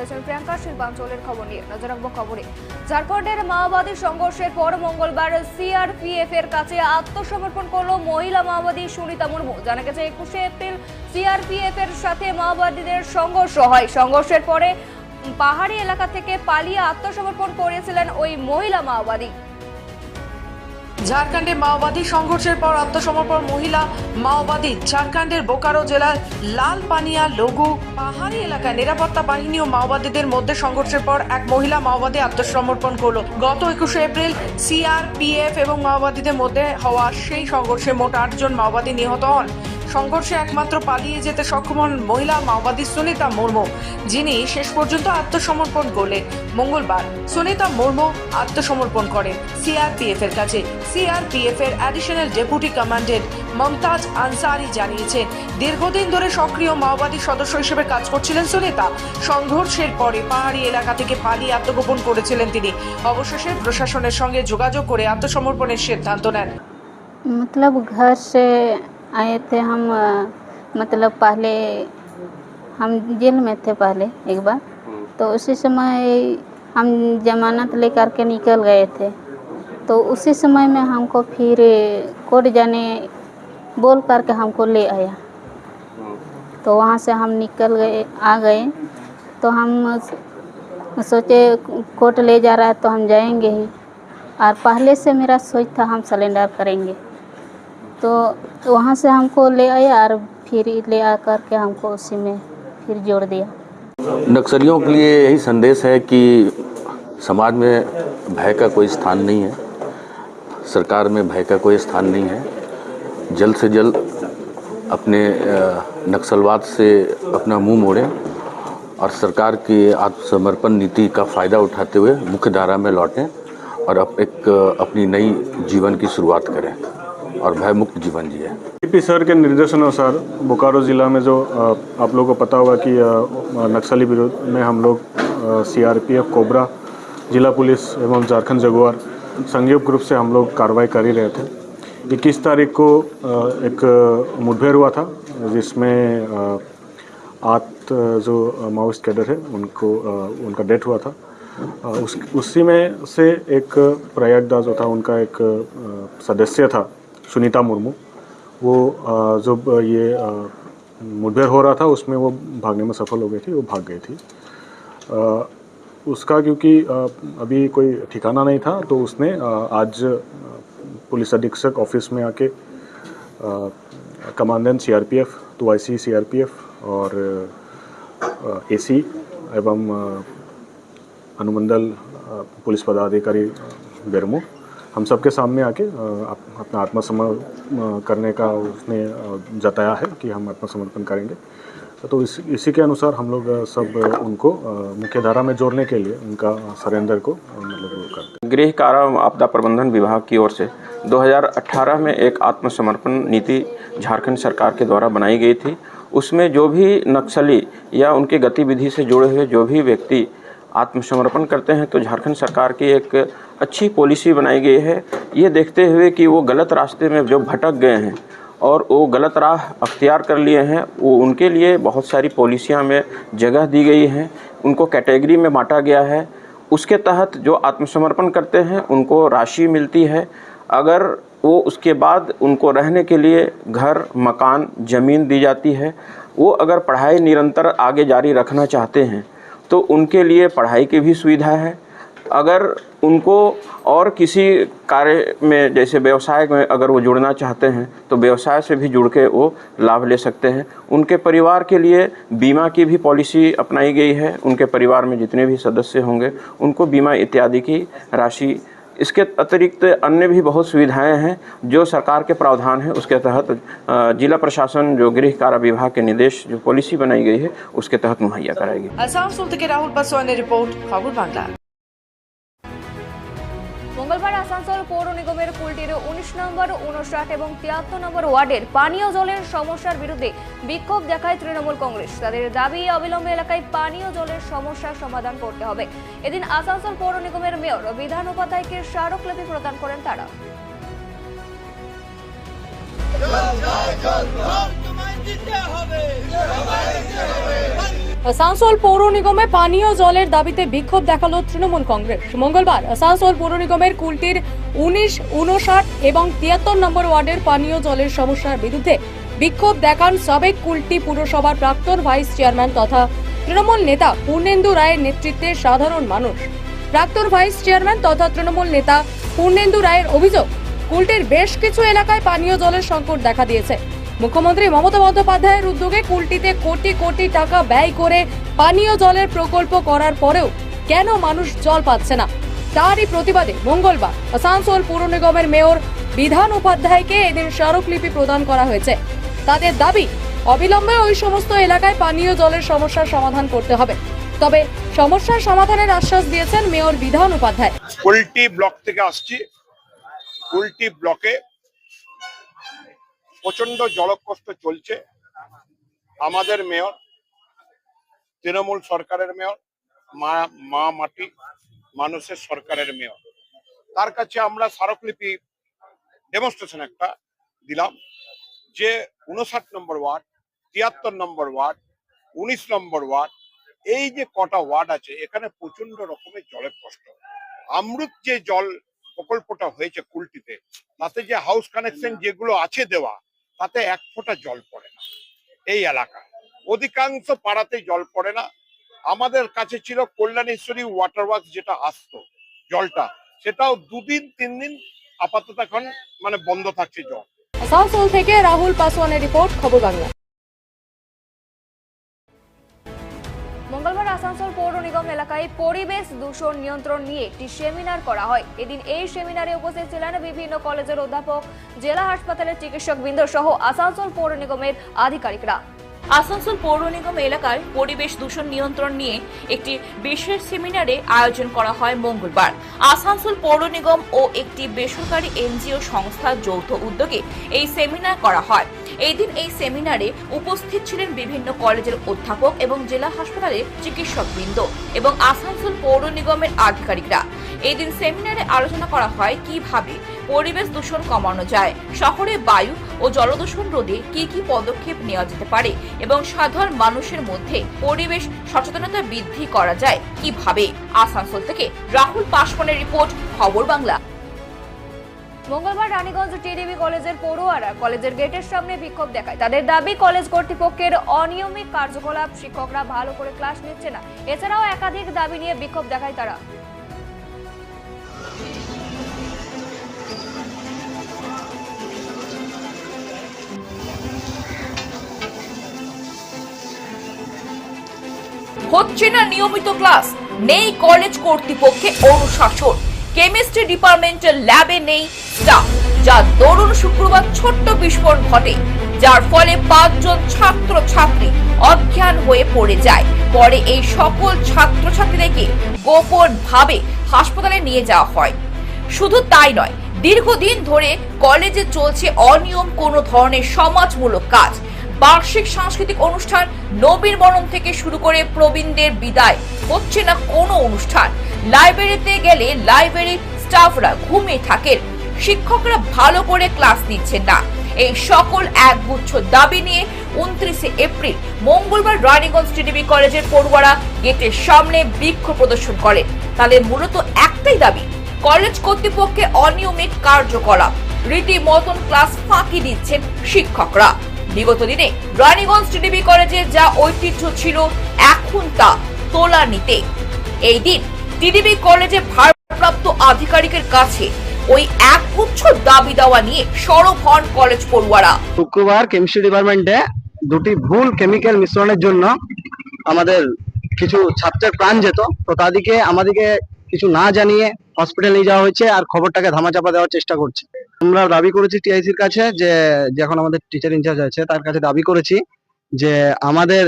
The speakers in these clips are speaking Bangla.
রয়েছেন প্রিয়াঙ্কা শিল্পাঞ্চলের খবর নিয়ে। নজর রাখব খবরে। ঝাড়খণ্ডের মাওবাদী সংঘর্ষের পর মঙ্গলবার সিআরপিএফ এর কাছে আত্মসমর্পণ করল মহিলা মাওবাদী সুনিতা মুর্মু। জানা গেছে, একুশে এপ্রিল সিআরপিএফ এর সাথে মাওবাদীদের সংঘর্ষ হয়। সংঘর্ষের পরে পাহাড়ি এলাকা থেকে পালিয়ে আত্মসমর্পণ করেছিলেন ওই মহিলা মাওবাদী। ঝাড়খণ্ডে মাওবাদী সংঘর্ষের পর আত্মসমর্পণ মহিলা মাওবাদী ঝাড়খণ্ডের বোকারো জেলার লাল পানিয়া লঘু পাহাড়ি এলাকায় নিরাপত্তা বাহিনী ও মাওবাদীদের মধ্যে সংঘর্ষের পর এক মহিলা মাওবাদী আত্মসমর্পণ করল। গত একুশে এপ্রিল সিআরপিএফ এবং মাওবাদীদের মধ্যে হওয়া সেই সংঘর্ষে মোট আটজন মাওবাদী নিহত হন। সংঘর্ষে একমাত্র পালিয়ে যেতে সক্ষম হন মহিলা মাওবাদী সুনিতা মুর্মু যিনি শেষ পর্যন্ত আত্মসমর্পণ করলেন মঙ্গলবার সুনিতা মুর্মু আত্মসমর্পণ করেন সিআরপিএফ এর কাছে সিআরপিএফ এর additional deputy commandant Mumtaz Ansari জানিয়েছেন দীর্ঘদিন ধরে সক্রিয় মাওবাদী সদস্য হিসেবে কাজ করছিলেন সুনিতা সংঘর্ষের পরে পাহাড়ি এলাকা থেকে পালিয়ে আত্মগোপন করেছিলেন তিনি অবশেষে প্রশাসনের সঙ্গে যোগাযোগ করে আত্মসমর্পণের সিদ্ধান্ত নেন मतलब घर से आए थे हम मतलब पहले हम जेल में थे पहले एक बार। तो उसी समय हम जमानत लेकर के निकल गए थे। तो उसी समय में हमको फिर कोर्ट जाने बोल करके हमको ले आया। तो वहाँ से हम निकल गए आ गए। तो हम सोचे कोर्ट ले जा रहा है तो हम जाएँगे ही। और पहले से मेरा सोच था हम सिलेंडर करेंगे। तो वहाँ से हमको ले आया और फिर ले आ कर के हमको उसी में फिर जोड़ दिया। नक्सलियों के लिए यही संदेश है कि समाज में भय का कोई स्थान नहीं है। सरकार में भय का कोई स्थान नहीं है। जल्द से जल्द अपने नक्सलवाद से अपना मुँह मोड़ें और सरकार की आत्मसमर्पण नीति का फ़ायदा उठाते हुए मुख्य धारा में लौटें और अप, एक अपनी नई जीवन की शुरुआत करें। और भयमुक्त जीवन जिए। पी सर के निर्देशानुसार बोकारो ज़िला में जो आप लोगों को पता होगा कि नक्सली विरोध में हम लोग सीआरपीएफ कोबरा, जिला पुलिस एवं झारखंड जगुआर संयुक्त रूप से हम लोग कार्रवाई कर ही रहे थे। इक्कीस तारीख को एक मुठभेड़ हुआ था, जिसमें आठ जो माओइस्ट कैडर है, उनको उनका डेथ हुआ था। उस, उसी में से एक प्रयागदा जो था, उनका एक सदस्य था सुनीता मुर्मू। वो जब ये मुठभेड़ हो रहा था, उसमें वो भागने में सफल हो गई थी, वो भाग गई थी। उसका क्योंकि अभी कोई ठिकाना नहीं था तो उसने आज पुलिस अधीक्षक ऑफ़िस में आके commandant CRPF two I C CRPF और एसी एवं अनुमंडल पुलिस पदाधिकारी बेरमो। हम सबके सामने आके अपना आत्मसमर्पण करने का उसने जताया है कि हम आत्मसमर्पण करेंगे। तो इस, इसी के अनुसार हम लोग सब उनको मुख्य धारा में जोड़ने के लिए उनका सरेंडर को मतलब करते हैं। गृह कारा आपदा प्रबंधन विभाग की ओर से 2018 में एक आत्मसमर्पण नीति झारखंड सरकार के द्वारा बनाई गई थी। उसमें जो भी नक्सली या उनके गतिविधि से जुड़े हुए जो भी व्यक्ति आत्मसमर्पण करते हैं तो झारखंड सरकार की एक अच्छी पॉलिसी बनाई गई है। ये देखते हुए कि वो गलत रास्ते में जो भटक गए हैं और वो गलत राह अख्तियार कर लिए हैं, वो उनके लिए बहुत सारी पॉलिसियाँ में जगह दी गई हैं। उनको कैटेगरी में बांटा गया है। उसके तहत जो आत्मसमर्पण करते हैं, उनको राशि मिलती है। अगर वो उसके बाद उनको रहने के लिए घर, मकान, ज़मीन दी जाती है, वो अगर पढ़ाई निरंतर आगे जारी रखना चाहते हैं तो उनके लिए पढ़ाई की भी सुविधा है। अगर उनको और किसी कार्य में, जैसे व्यवसाय में अगर वो जुड़ना चाहते हैं तो व्यवसाय से भी जुड़ के वो लाभ ले सकते हैं। उनके परिवार के लिए बीमा की भी पॉलिसी अपनाई गई है। उनके परिवार में जितने भी सदस्य होंगे, उनको बीमा इत्यादि की राशि इसके अतिरिक्त अन्य भी बहुत सुविधाएँ हैं, जो सरकार के प्रावधान हैं, उसके तहत जिला प्रशासन, जो गृह कार्य विभाग के निर्देश, जो पॉलिसी बनाई गई है, उसके तहत मुहैया कराएगी असम सुल्त के राहुल बसवा ने रिपोर्ट खबर बांग्ला। পৌর নিগমের কুলটির উনিশ নম্বর উনষাট এবং তিয়াত্তর নম্বর ওয়ার্ডের পানীয় জলের সমস্যার বিরুদ্ধে বিক্ষোভ দেখায় তৃণমূল কংগ্রেস তাদের দাবি অবিলম্বে এলাকায় পানীয় জলের সমস্যার সমাধান করতে হবে এদিন আসানসোল পৌর নিগমের মেয়র বিধান উপাধ্যায়কে স্মারকলিপি প্রদান করেন তারা হবে আসানসোল পৌর নিগমে পানীয় জলের দাবিতে বিক্ষোভ দেখাল তৃণমূল কংগ্রেস। মঙ্গলবার আসানসোল পৌর নিগমের কুলটির উনিশ, উনষাট এবং তিয়াত্তর নম্বর ওয়ার্ডের পানীয় জলের সমস্যার বিরুদ্ধে বিক্ষোভ দেখান সাবেক কুলটি পুরসভার প্রাক্তন ভাইস চেয়ারম্যান তথা তৃণমূল নেতা পূর্ণেন্দু রায়ের নেতৃত্বে সাধারণ মানুষ। প্রাক্তন ভাইস চেয়ারম্যান তথা তৃণমূল নেতা পূর্ণেন্দু রায়ের অভিযোগ, কুলটির বেশ কিছু এলাকায় পানীয় জলের সংকট দেখা দিয়েছে। মুখ্যমন্ত্রী মমতা বন্দ্যোপাধ্যায়ের উদ্যোগে কুলটিতে কোটি কোটি টাকা ব্যয় করে পানীয় জলের প্রকল্প করার পরেও কেন মানুষ জল পাচ্ছে না? তারই প্রতিবাদে মঙ্গলবার আসানসোল পুর নিগমের মেয়র বিধান উপাধ্যায়কে এদিন স্মারকলিপি প্রদান করা হয়েছে। তাদের দাবি, অবিলম্বে ওই সমস্ত এলাকায় পানীয় জলের সমস্যার সমাধান করতে হবে। তবে সমস্যার সমাধানের আশ্বাস দিয়েছেন মেয়র বিধান উপাধ্যায়। কুলটি ব্লক থেকে আসছি। কুলটি ব্লকে প্রচণ্ড জলকষ্ট চলছে। আমাদের মেয়র, তৃণমূল সরকারের মেয়র, মা মা মাটি, মানুষের সরকারের মেয়র। তার কাছে আমরা স্মারকলিপি ডেমনস্ট্রেশন একটা দিলাম, যে উনষাট নম্বর ওয়ার্ড, তিয়াত্তর নম্বর ওয়ার্ড, উনিশ নম্বর ওয়ার্ড, এই যে কটা ওয়ার্ড আছে, এখানে প্রচণ্ড রকমের জলের কষ্ট আমরুত যে জল প্রকল্পটা হয়েছে কুলটিতে, তাতে যে হাউস কানেকশন যেগুলো আছে দেওয়া তাতে এক ফোঁটা জল পড়ে না। এই এলাকা। অধিকাংশ পাড়াতে জল পড়ে না। আমাদের কাছে ছিল কল্যাণেশ্বরী ওয়াটার ওয়ার্ক যেটা আসতো জলটা, সেটাও দুদিন তিন দিন আপাতত এখন মানে বন্ধ থাকছে জল। আসানসোল থেকে রাহুল পাসওয়ানের রিপোর্ট, খবর বাংলা। আসানসোল পৌর নিগম এলাকায় পরিবেশ দূষণ নিয়ন্ত্রণ নিয়ে একটি সেমিনার করা হয়। এদিন এই সেমিনারে উপস্থিত ছিলেন বিভিন্ন কলেজের অধ্যাপক, জেলা হাসপাতালের চিকিৎসক বৃন্দ সহ আসানসোল পৌর নিগমের আধিকারিকরা। আসানসোল পৌর নিগম এলাকায় পরিবেশ দূষণ নিয়ন্ত্রণ নিয়ে একটি বিশেষ সেমিনারে আয়োজন করা হয় মঙ্গলবার। আসানসোল পৌর নিগম ও একটি বেসরকারি এনজিও সংস্থার যৌথ উদ্যোগে এই সেমিনার করা হয়। এই দিন এই সেমিনারে উপস্থিত ছিলেন বিভিন্ন কলেজের অধ্যাপক এবং জেলা হাসপাতালের চিকিৎসকবৃন্দ এবং আসানসোল পৌর নিগমের আধিকারিকরা। এই দিন সেমিনারে আলোচনা করা হয় কীভাবে পরিবেশ দূষণ কমানো যায়, শহরে বায়ু ও জলদূষণ রোধে কি কি পদক্ষেপ নেওয়া যেতে পারে এবং সাধারণ মানুষের মধ্যে পরিবেশ সচেতনতা বৃদ্ধি করা যায় কীভাবে? আসানসোল থেকে রাহুল পাসওয়ানের রিপোর্ট, খবর বাংলা। মঙ্গলবার রানীগঞ্জ টিডিবি কলেজের পড়ুয়ারা কলেজের গেটের সামনে বিক্ষোভ দেখায়। তাদের দাবি, কলেজ কর্তৃপক্ষের অনিয়মিত কার্যকলাপ, শিক্ষকরা ভালো করে ক্লাস নিচ্ছে না। এছাড়াও একাধিক দাবি নিয়ে বিক্ষোভ দেখায় তারা। হচ্ছে না নিয়মিত ক্লাস, নেই কলেজ কর্তৃপক্ষে অনুশাসন। কেমিস্ট্রি ডিপার্টমেন্টের ল্যাবে নেই স্টাফ যা দরুন শুক্রবার ছোট্ট বিস্ফোরণ ঘটে, যার ফলে পাঁচজন ছাত্র ছাত্রী অজ্ঞান হয়ে পড়ে যায়। পরে এই সকল ছাত্রছাত্রীদেরকে গোপন ভাবে হাসপাতালে নিয়ে যাওয়া হয়। শুধু তাই নয়, দীর্ঘদিন ধরে কলেজে চলছে অনিয়ম কোনো ধরনের সমাজমূলক কাজ। বার্ষিক সাংস্কৃতিক অনুষ্ঠান নবীন বরণ থেকে শুরু করে প্রবীণদের বিদায়। হচ্ছে না কোনো অনুষ্ঠান। লাইব্রেরিতে গেলে লাইব্রেরি স্টাফরা ঘুমিয়ে থাকেন। শিক্ষকরা ভালো করে ক্লাস নিচ্ছেন না। এই সকল একগুচ্ছ দাবি নিয়ে উনত্রিশে এপ্রিল মঙ্গলবার রানীগঞ্জ টিডিবি কলেজের পড়ুয়ারা গেটের সামনে বিক্ষোভ প্রদর্শন করেন। তাদের মূলত একটাই দাবি, কলেজ কর্তৃপক্ষে অনিয়মিত কার্যকলাপ। রীতিমতন ক্লাস ফাঁকি দিচ্ছেন শিক্ষকরা। বিগত দিনে রানীগঞ্জ টিডিবি কলেজের যা ঐতিহ্য ছিল, এখন তা তোলা নিতে এই দিন টিডিবি কলেজে ভারপ্রাপ্ত আধিকারিকের কাছে ওই এক একগুচ্ছ দাবি দেওয়া নিয়ে সরব হন কলেজ পড়ুয়ারা। শুক্রবার কেমিস্ট্রি ডিপার্টমেন্টে দুটি ভুল কেমিক্যাল মিশ্রণের জন্য আমাদের কিছু ছাত্রের প্রাণ যেত। তো তাদেরকে, আমাদেরকে কিছু না জানিয়ে হসপিটাল নিয়ে যাওয়া হয়েছে আর খবরটাকে ধামাচাপা দেওয়ার চেষ্টা করছে। আমরা দাবি করেছি টিআইসির কাছে যে যখন আমাদের টিচার ইনচার্জ আছে তার কাছে দাবি করেছি যে আমাদের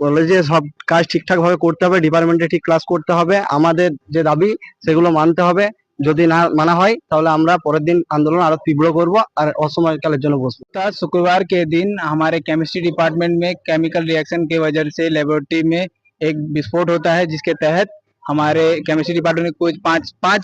কলেজে সব কাজ ঠিকঠাক ভাবে করতে হবে ডিপার্টমেন্টে ঠিক ক্লাস করতে হবে আমাদের যে দাবি সেগুলো মানতে হবে যদি না মানা হয় তাহলে আমরা পরের দিন আন্দোলন আরো তীব্র করব আর অসময়কালের জন্য বসবো था शुक्रवार के दिन हमारे केमिस्ट्री डिपार्टमेंट में केमिकल रिएक्शन की वजह से लेबोरेटरी में एक विस्फोट होता है जिसके तहत हमारे केमिस्ट्री डिपार्टमेंट में कुछ पाँच पाँच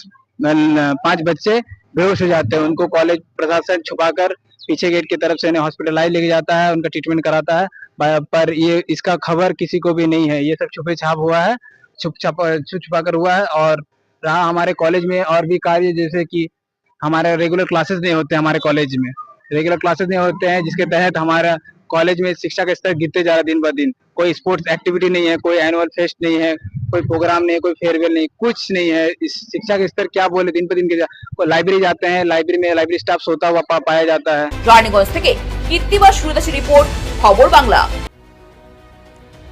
पाँच बच्चे बेहोश हो जाते हैं। उनको कॉलेज प्रशासन छुपाकर पीछे गेट की तरफ़ से इन्हें हॉस्पिटलाइज लेके जाता है, उनका ट्रीटमेंट कराता है। पर ये, इसका खबर किसी को भी नहीं है। ये सब छुपे छाप हुआ है छुप छाप छुप छुपा कर हुआ है और रहा हमारे कॉलेज में और भी कार्य जैसे कि हमारे रेगुलर क्लासेस नहीं होते हमारे कॉलेज में। रेगुलर क्लासेस नहीं होते हैं जिसके तहत हमारा कॉलेज में शिक्षा का स्तर गिरते जा रहा है दिन ब दिन कोई स्पोर्ट्स एक्टिविटी नहीं है कोई एनुअल फेस्ट नहीं है कोई प्रोग्राम नहीं है कोई फेयरवेल नहीं कुछ नहीं है इस शिक्षा के स्तर क्या बोले दिन पर दिन के जा- कोई लाइब्रेरी जाते हैं लाइब्रेरी में लाइब्रेरी स्टाफ सोता हुआ पा, पाया जाता है রানীগঞ্জ থেকে কীর্তিবাস সুরদাসী রিপোর্ট খবর বাংলা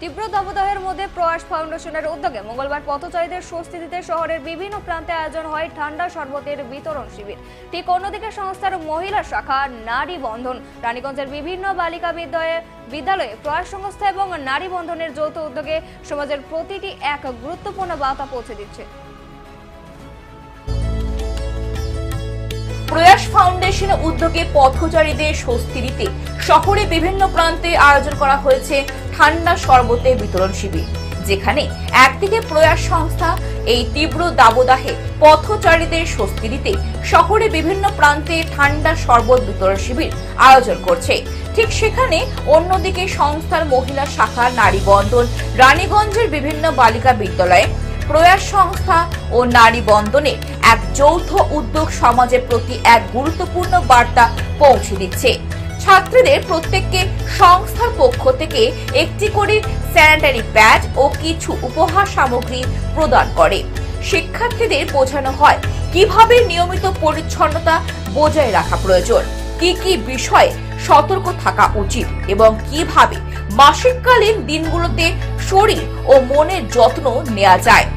তীব্র দাবদাহের মধ্যে প্রয়াস ফাউন্ডেশনের উদ্যোগে মঙ্গলবার পথচারীদের স্বস্তি দিতে শহরের বিভিন্ন প্রান্তে আয়োজন হয় ঠান্ডা শরবতের বিতরণ শিবির। ঠিক অন্যদিকে সংস্থার মহিলা শাখা নারী বন্ধন, রানীগঞ্জের বিভিন্ন বালিকা বিদ্যালয়ে বিদ্যালয়ে প্রয়াস সংস্থা এবং নারী বন্ধনের যৌথ উদ্যোগে সমাজের প্রতিটি এক গুরুত্বপূর্ণ বার্তা পৌঁছে দিচ্ছে। প্রয়াস ফাউন্ডেশনের উদ্যোগে পথচারীদের স্বস্তি দিতে শহরে বিভিন্ন প্রান্তে আয়োজন করা হয়েছে ঠান্ডা শরবতের বিতরণ শিবির, যেখানে একদিকে প্রয়াস সংস্থা এই তীব্র দাবদাহে পথচারীদের স্বস্তি দিতে শহরে বিভিন্ন প্রান্তে ঠান্ডা শরবত বিতরণ শিবির আয়োজন করছে। ঠিক সেখানে অন্যদিকে সংস্থার মহিলা শাখা নারী বন্ধন রানীগঞ্জের বিভিন্ন বালিকা বিদ্যালয়ে প্রয়াস সংস্থা ও নারী বন্ধনে এক যৌথ উদ্যোগ সমাজের প্রতি এক গুরুত্বপূর্ণ বার্তা পৌঁছে দিচ্ছে। ছাত্রীদের প্রত্যেককে সংস্থার পক্ষ থেকে একটি করে স্যানিটারি প্যাড ও কিছু উপহার সামগ্রী প্রদান করে। শিক্ষার্থীদের বোঝানো হয় কীভাবে নিয়মিত পরিচ্ছন্নতা বজায় রাখা প্রয়োজন, কি কি বিষয়ে সতর্ক থাকা উচিত এবং কীভাবে মাসিককালীন দিনগুলোতে শরীর ও মনের যত্ন নেওয়া যায়।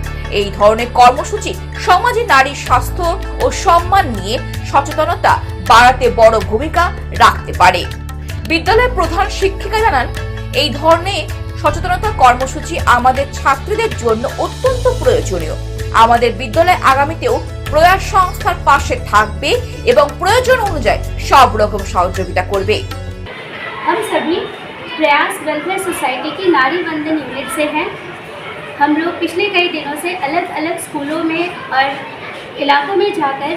এই ধরনের কর্মসূচি সমাজে নারীর স্বাস্থ্য ও সম্মান নিয়ে সচেতনতা বাড়াতে বড় ভূমিকা রাখতে পারে বিদ্যালয়ের প্রধান শিক্ষিকা জানান এই ধরনের সচেতনতা কর্মসূচি আমাদের ছাত্রীদের জন্য অত্যন্ত প্রয়োজনীয় আমাদের বিদ্যালয় আগামীতেও প্রয়াস সংস্থার পাশে থাকবে এবং প্রয়োজন অনুযায়ী সব রকম সহযোগিতা করবে हम सभी प्रयास वेलफेयर सोसाइटी की नारी वंदन यूनिट से हैं हम लोग पिछले कई दिनों से अलग अलग स्कूलों में और इलाकों में जाकर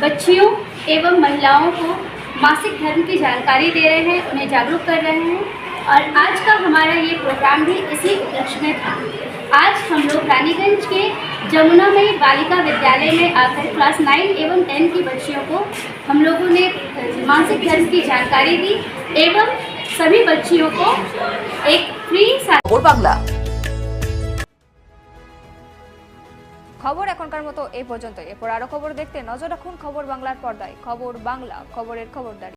बच्चियों एवं महिलाओं को मासिक धर्म की जानकारी दे रहे हैं, उन्हें जागरूक कर रहे हैं। और आज का हमारा ये प्रोग्राम भी इसी उपलक्ष्य में था। आज हम लोग रानीगंज के जमुनामयी बालिका विद्यालय में आकर क्लास नाइन एवं टेन की बच्चियों को हम लोगों ने मानसिक धर्म की जानकारी दी एवं सभी बच्चियों को एक फ्री খবর এখনকার মতো এ পর্যন্ত এরপর আরও খবর দেখতে নজর রাখুন খবর বাংলার পর্দায়। খবর বাংলা, খবরের খবরদারি।